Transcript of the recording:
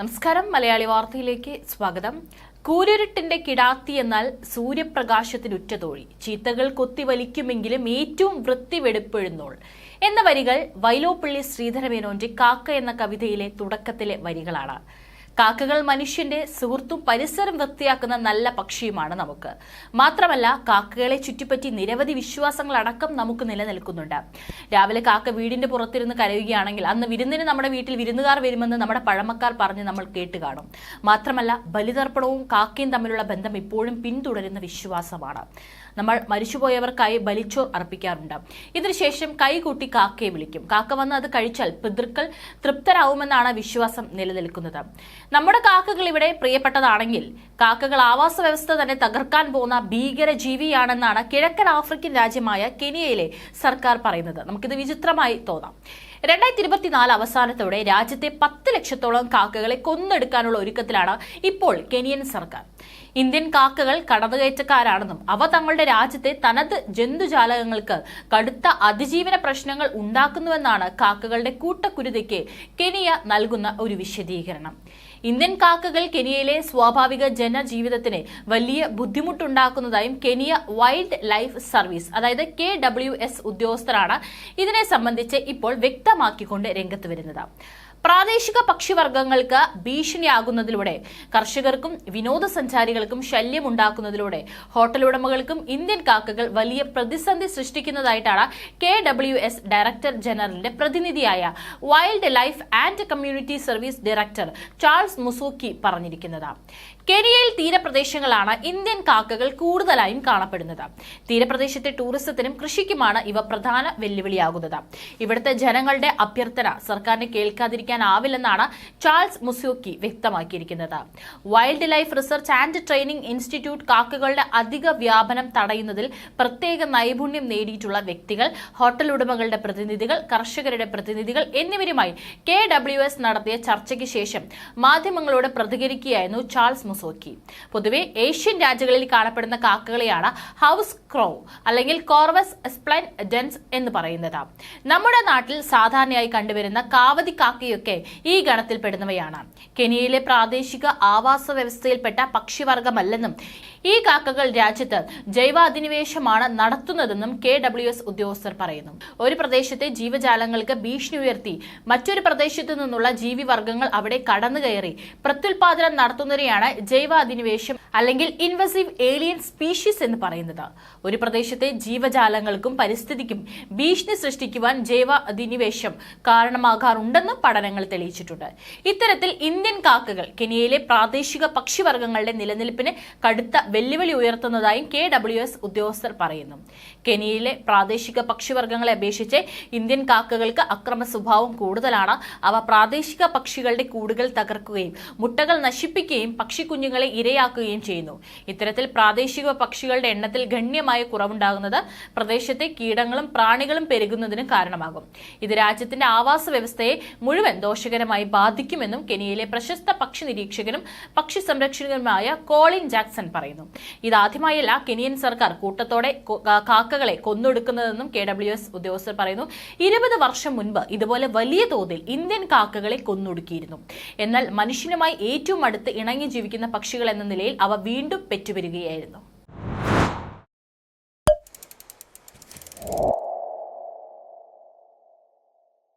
നമസ്കാരം. മലയാളി വാർത്തയിലേക്ക് സ്വാഗതം. കൂരിരുട്ടിന്റെ കിടാത്തി എന്നാൽ സൂര്യപ്രകാശത്തിന് ഉറ്റതോഴി. ചീത്തകൾ കൊത്തി വലിക്കുമെങ്കിലും ഏറ്റവും വൃത്തി വെടുപ്പെഴുന്നോൾ. എന്ന വരികൾ വൈലോപ്പള്ളി ശ്രീധരമേനോന്റെ കാക്ക എന്ന കവിതയിലെ തുടക്കത്തിലെ വരികളാണ്. കാക്കകൾ മനുഷ്യന്റെ സുഹൃത്തും പരിസരം വൃത്തിയാക്കുന്ന നല്ല പക്ഷിയുമാണ് നമുക്ക്. മാത്രമല്ല കാക്കകളെ ചുറ്റിപ്പറ്റി നിരവധി വിശ്വാസങ്ങളടക്കം നമുക്ക് നിലനിൽക്കുന്നുണ്ട്. രാവിലെ കാക്ക വീടിന്റെ പുറത്തിരുന്ന് കരയുകയാണെങ്കിൽ അന്ന് വിരുന്നിന് നമ്മുടെ വീട്ടിൽ വിരുന്നുകാർ വരുമെന്ന് നമ്മുടെ പഴമക്കാർ പറഞ്ഞ് നമ്മൾ കേട്ട് കാണും. മാത്രമല്ല ബലിതർപ്പണവും കാക്കയും തമ്മിലുള്ള ബന്ധം ഇപ്പോഴും പിന്തുടരുന്ന വിശ്വാസമാണ്. നമ്മൾ മരിച്ചുപോയവർക്കായി ബലിച്ചോർ അർപ്പിക്കാറുണ്ട്. ഇതിനുശേഷം കൈകൂട്ടി കാക്കയെ വിളിക്കും. കാക്ക വന്ന് അത് കഴിച്ചാൽ പിതൃക്കൾ തൃപ്തരാവുമെന്നാണ് വിശ്വാസം നിലനിൽക്കുന്നത്. നമ്മുടെ കാക്കകൾ ഇവിടെ പ്രിയപ്പെട്ടതാണെങ്കിൽ കാക്കകൾ ആവാസ വ്യവസ്ഥ തന്നെ തകർക്കാൻ പോകുന്ന ഭീകര ജീവിയാണെന്നാണ് കിഴക്കൻ ആഫ്രിക്കൻ രാജ്യമായ കെനിയയിലെ സർക്കാർ പറയുന്നത്. നമുക്കിത് വിചിത്രമായി തോന്നാം. രണ്ടായിരത്തി ഇരുപത്തിനാല് അവസാനത്തോടെ രാജ്യത്തെ പത്ത് ലക്ഷത്തോളം കാക്കകളെ കൊന്നെടുക്കാനുള്ള ഒരുക്കത്തിലാണ് ഇപ്പോൾ കെനിയൻ സർക്കാർ. ഇന്ത്യൻ കാക്കകൾ കടന്നുകയറ്റക്കാരാണെന്നും അവ തങ്ങളുടെ രാജ്യത്തെ തനത് ജന്തുജാലകങ്ങൾക്ക് കടുത്ത അതിജീവന പ്രശ്നങ്ങൾ ഉണ്ടാക്കുന്നുവെന്നാണ് കാക്കകളുടെ കൂട്ടക്കുരുതയ്ക്ക് കെനിയ നൽകുന്ന ഒരു വിശദീകരണം. ഇന്ത്യൻ കാക്കകൾ കെനിയയിലെ സ്വാഭാവിക ജനജീവിതത്തിന് വലിയ ബുദ്ധിമുട്ടുണ്ടാക്കുന്നതായും കെനിയ വൈൽഡ് ലൈഫ് സർവീസ് അതായത് കെ ഡബ്ല്യു എസ് ഉദ്യോഗസ്ഥരാണ് ഇതിനെ സംബന്ധിച്ച് ഇപ്പോൾ വ്യക്തമാക്കിക്കൊണ്ട് രംഗത്ത് വരുന്നത്. പ്രാദേശിക പക്ഷിവർഗങ്ങൾക്ക് ഭീഷണിയാകുന്നതിലൂടെ കർഷകർക്കും വിനോദസഞ്ചാരികൾക്കും ശല്യം ഉണ്ടാക്കുന്നതിലൂടെ ഹോട്ടൽ ഉടമകൾക്കും ഇന്ത്യൻ കാക്കകൾ വലിയ പ്രതിസന്ധി സൃഷ്ടിക്കുന്നതായിട്ടാണ് കെ ഡബ്ല്യു എസ് ഡയറക്ടർ ജനറലിന്റെ പ്രതിനിധിയായ wildlife and community service director Charles Musyoki പറഞ്ഞിരിക്കുന്നത്. കെനിയയിൽ തീരപ്രദേശങ്ങളാണ് ഇന്ത്യൻ കാക്കകൾ കൂടുതലായും കാണപ്പെടുന്നത്. തീരപ്രദേശത്തെ ടൂറിസത്തിനും കൃഷിക്കുമാണ് ഇവ പ്രധാന വെല്ലുവിളിയാകുന്നത്. ഇവിടുത്തെ ജനങ്ങളുടെ അഭ്യർത്ഥന സർക്കാരിന് കേൾക്കാതിരിക്കാനാവില്ലെന്നാണ് ചാൾസ് മുസ്യൂക്കി വ്യക്തമാക്കിയിരിക്കുന്നത്. Wildlife research and training institute കാക്കകളുടെ അധിക വ്യാപനം തടയുന്നതിൽ പ്രത്യേക നൈപുണ്യം നേടിയിട്ടുള്ള വ്യക്തികൾ ഹോട്ടൽ ഉടമകളുടെ പ്രതിനിധികൾ കർഷകരുടെ പ്രതിനിധികൾ എന്നിവരുമായി കെ നടത്തിയ ചർച്ചയ്ക്ക് ശേഷം മാധ്യമങ്ങളോട് പ്രതികരിക്കുകയായിരുന്നു ചാൾസ് മുസോക്കി പൊതുവെ ഏഷ്യൻ രാജ്യങ്ങളിൽ കാണപ്പെടുന്ന കാക്കകളെയാണ് ഹൗസ് ക്രോ അല്ലെങ്കിൽ കോർവസ് എസ്പ്ലൈൻ ഡെൻസ് എന്ന് പറയുന്നത്. നമ്മുടെ നാട്ടിൽ സാധാരണയായി കണ്ടുവരുന്ന കാവതി കാക്കയൊക്കെ ഈ ഗണത്തിൽപ്പെടുന്നവയാണ് കെനിയയിലെ പ്രാദേശിക ആവാസ വ്യവസ്ഥയിൽപ്പെട്ട പക്ഷിവർഗമല്ലെന്നും ഈ കാക്കകൾ രാജ്യത്ത് ജൈവാധിനിവേശമാണ് നടത്തുന്നതെന്നും കെ ഡബ്ല്യു എസ് ഉദ്യോഗസ്ഥർ പറയുന്നു. ഒരു പ്രദേശത്തെ ജീവജാലങ്ങൾക്ക് ഭീഷണി ഉയർത്തി മറ്റൊരു പ്രദേശത്തു നിന്നുള്ള ജീവിവർഗങ്ങൾ അവിടെ കടന്നുകയറി പ്രത്യുൽപാദനം നടത്തുന്നതിനെയാണ് ജൈവ അധിനിവേശം അല്ലെങ്കിൽ ഇൻവസീവ് ഏലിയൻ സ്പീഷീസ് എന്ന് പറയുന്നത്. ഒരു പ്രദേശത്തെ ജീവജാലങ്ങൾക്കും പരിസ്ഥിതിക്കും ഭീഷണി സൃഷ്ടിക്കുവാൻ ജൈവ അധിനിവേശം കാരണമാകാറുണ്ടെന്നും പഠനങ്ങൾ തെളിയിച്ചിട്ടുണ്ട്. ഇത്തരത്തിൽ ഇന്ത്യൻ കാക്കകൾ കെനിയയിലെ പ്രാദേശിക പക്ഷിവർഗങ്ങളുടെ നിലനിൽപ്പിന് കടുത്ത വെല്ലുവിളി ഉയർത്തുന്നതായും കെ ഡബ്ല്യു എസ് ഉദ്യോഗസ്ഥർ പറയുന്നു. കെനിയയിലെ പ്രാദേശിക പക്ഷിവർഗങ്ങളെ അപേക്ഷിച്ച് ഇന്ത്യൻ കാക്കകൾക്ക് അക്രമ സ്വഭാവം കൂടുതലാണ്. അവ പ്രാദേശിക പക്ഷികളുടെ കൂടുകൾ തകർക്കുകയും മുട്ടകൾ നശിപ്പിക്കുകയും പക്ഷിക്കുഞ്ഞുങ്ങളെ ഇരയാക്കുകയും ചെയ്യുന്നു. ഇത്തരത്തിൽ പ്രാദേശിക പക്ഷികളുടെ എണ്ണത്തിൽ ഗണ്യമായ കുറവുണ്ടാകുന്നത് പ്രദേശത്തെ കീടങ്ങളും പ്രാണികളും പെരുകുന്നതിന് കാരണമാകും. ഇത് രാജ്യത്തിന്റെ ആവാസ വ്യവസ്ഥയെ മുഴുവൻ ദോഷകരമായി ബാധിക്കുമെന്നും കെനിയയിലെ പ്രശസ്ത പക്ഷി നിരീക്ഷകനും പക്ഷി സംരക്ഷകനുമായ കോളിൻ ജാക്സൺ പറയുന്നു. ഇതാദ്യമായല്ല കെനിയൻ സർക്കാർ കൂട്ടത്തോടെ കാക്കകളെ കൊന്നൊടുക്കുന്നതെന്നും കെ ഡബ്ല്യു എസ് ഉദ്യോഗസ്ഥർ പറയുന്നു. ഇരുപത് വർഷം മുൻപ് ഇതുപോലെ വലിയ തോതിൽ ഇന്ത്യൻ കാക്കകളെ കൊന്നൊടുക്കിയിരുന്നു. എന്നാൽ മനുഷ്യനുമായി ഏറ്റവും അടുത്ത് ഇണങ്ങി ജീവിക്കുന്ന പക്ഷികൾ എന്ന നിലയിൽ അവ വീണ്ടും പെറ്റുവരികയായിരുന്നു.